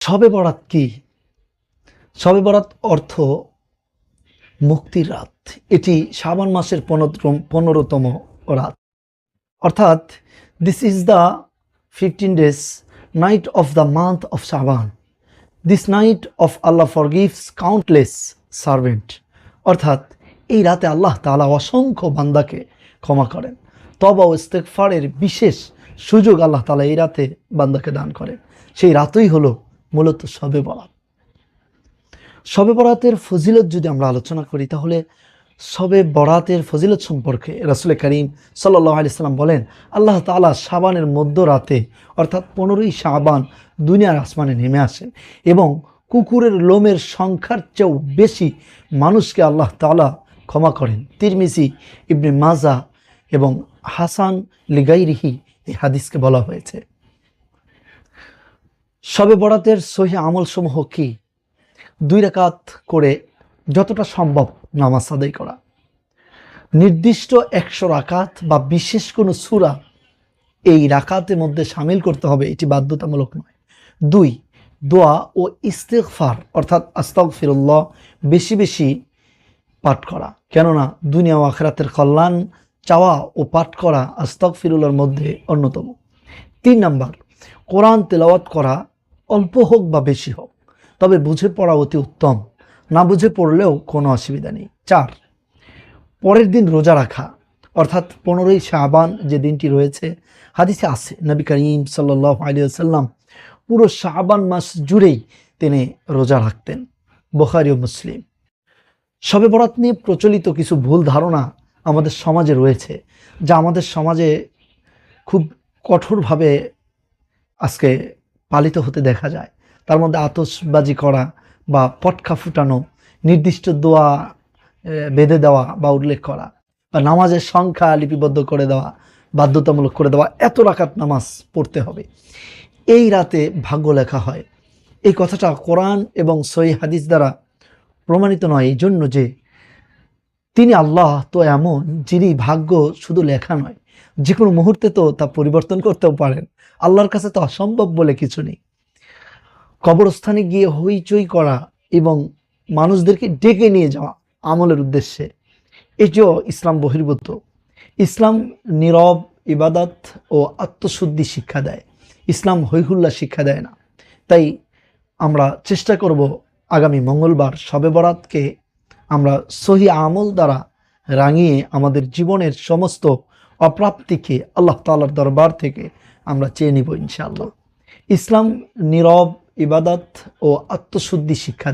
শবে বরাত কি? সবে বরাত অর্থ মুক্তির রাত। এটি শ্রাবণ মাসের পনেরো পনেরোতম রাত। অর্থাৎ this is the fifteen days night of the month of Shraban this night of Allah forgives countless servant অর্থাৎ এই রাতে আল্লাহ তালা অসংখ্য বান্দাকে ক্ষমা করেন। তবা ও ইস্তেকফারের বিশেষ সুযোগ আল্লাহ তালা এই রাতে বান্দাকে দান করেন। সেই রাতই হলো মূলত শবে বরাত। শবে বরাতের ফজিলত যদি আমরা আলোচনা করি, তাহলে শবে বরাতের ফজিলত সম্পর্কে রাসুল করিম সাল্লাহ আলি সাল্লাম বলেন, আল্লাহ তাআলা সাবানের মধ্য রাতে অর্থাৎ পনেরোই সাবান দুনিয়ার আসমানে নেমে আসেন এবং কুকুরের লোমের সংখ্যার চেয়েও বেশি মানুষকে আল্লাহ তাআলা ক্ষমা করেন। তিরমিজি, ইবনে মাজা এবং হাসান লিগাইরিহি এই হাদিসকে বলা হয়েছে। শবে বরাতের সহি আমলসমূহ কি? দুই রাকাত করে যতটা সম্ভব নামাজ আদায় করা। নির্দিষ্ট একশো রাকাত বা বিশেষ কোনো সুরা এই রাকাতের মধ্যে সামিল করতে হবে, এটি বাধ্যতামূলক নয়। দুই, দোয়া ও ইস্তেগফার, অর্থাৎ আস্তাক ফিরুল্লাহ বেশি বেশি পাঠ করা। কেননা দুনিয়া ও আখরাতের কল্যাণ চাওয়া ও পাঠ করা আস্তাক ফিরুল্লার মধ্যে অন্যতম। তিন নাম্বার, কোরআন তেলাওয়াত করা অল্প হোক বা বেশি হোক, তবে বুঝে পড়া অতি উত্তম। না বুঝে পড়লেও কোনো অসুবিধা নেই। চার, পরের দিন রোজা রাখা, অর্থাৎ পনেরোই শাহবান যে দিনটি রয়েছে, হাদিসে আছে, নবী করিম সাল্লাহ আলী সাল্লাম পুরো শাহবান মাস জুড়েই তিনি রোজা রাখতেন, বোখারি ও মুসলিম। শবে বরাত নিয়ে প্রচলিত কিছু ভুল ধারণা আমাদের সমাজে রয়েছে, যা আমাদের সমাজে খুব কঠোরভাবে আজকে পালিত হতে দেখা যায়। তার মধ্যে আতসবাজি করা বা পটকা ফুটানো, নির্দিষ্ট দোয়া বেঁধে দেওয়া বা উল্লেখ করা, বা নামাজের সংখ্যা লিপিবদ্ধ করে দেওয়া, বাধ্যতামূলক করে দেওয়া, এত রাকাত নামাজ পড়তে হবে। এই রাতে ভাগ্য লেখা হয়। এই কথাটা কোরআন এবং সই হাদিস দ্বারা প্রমাণিত নয়। এই জন্য যে তিনি আল্লাহ তো এমন, যিনি ভাগ্য শুধু লেখা নয় যে কোনো মুহূর্তে তো তা পরিবর্তন করতেও পারেন। আল্লাহর কাছে তো অসম্ভব বলে কিছু নেই। কবরস্থানে গিয়ে হইচই করা এবং মানুষদেরকে ডেকে নিয়ে যাওয়া আমলের উদ্দেশ্যে। এটিও ইসলাম বহির্ভূত। ইসলাম নীরব, ইবাদত ও আত্মশুদ্ধি শিক্ষা দেয়। ইসলাম হৈহুল্লা শিক্ষা দেয় না। তাই আমরা চেষ্টা করব আগামী মঙ্গলবার শবে বরাতকে আমরা সহি আমল দ্বারা রাঙিয়ে আমাদের জীবনের সমস্ত অপ্রাপ্তিকে আল্লাহ তালার দরবার থেকে আমরা চেয়ে নিব ইনশাআল্লাহ। ইসলাম নীরব, ইবাদত ও আত্মশুদ্ধি শিক্ষা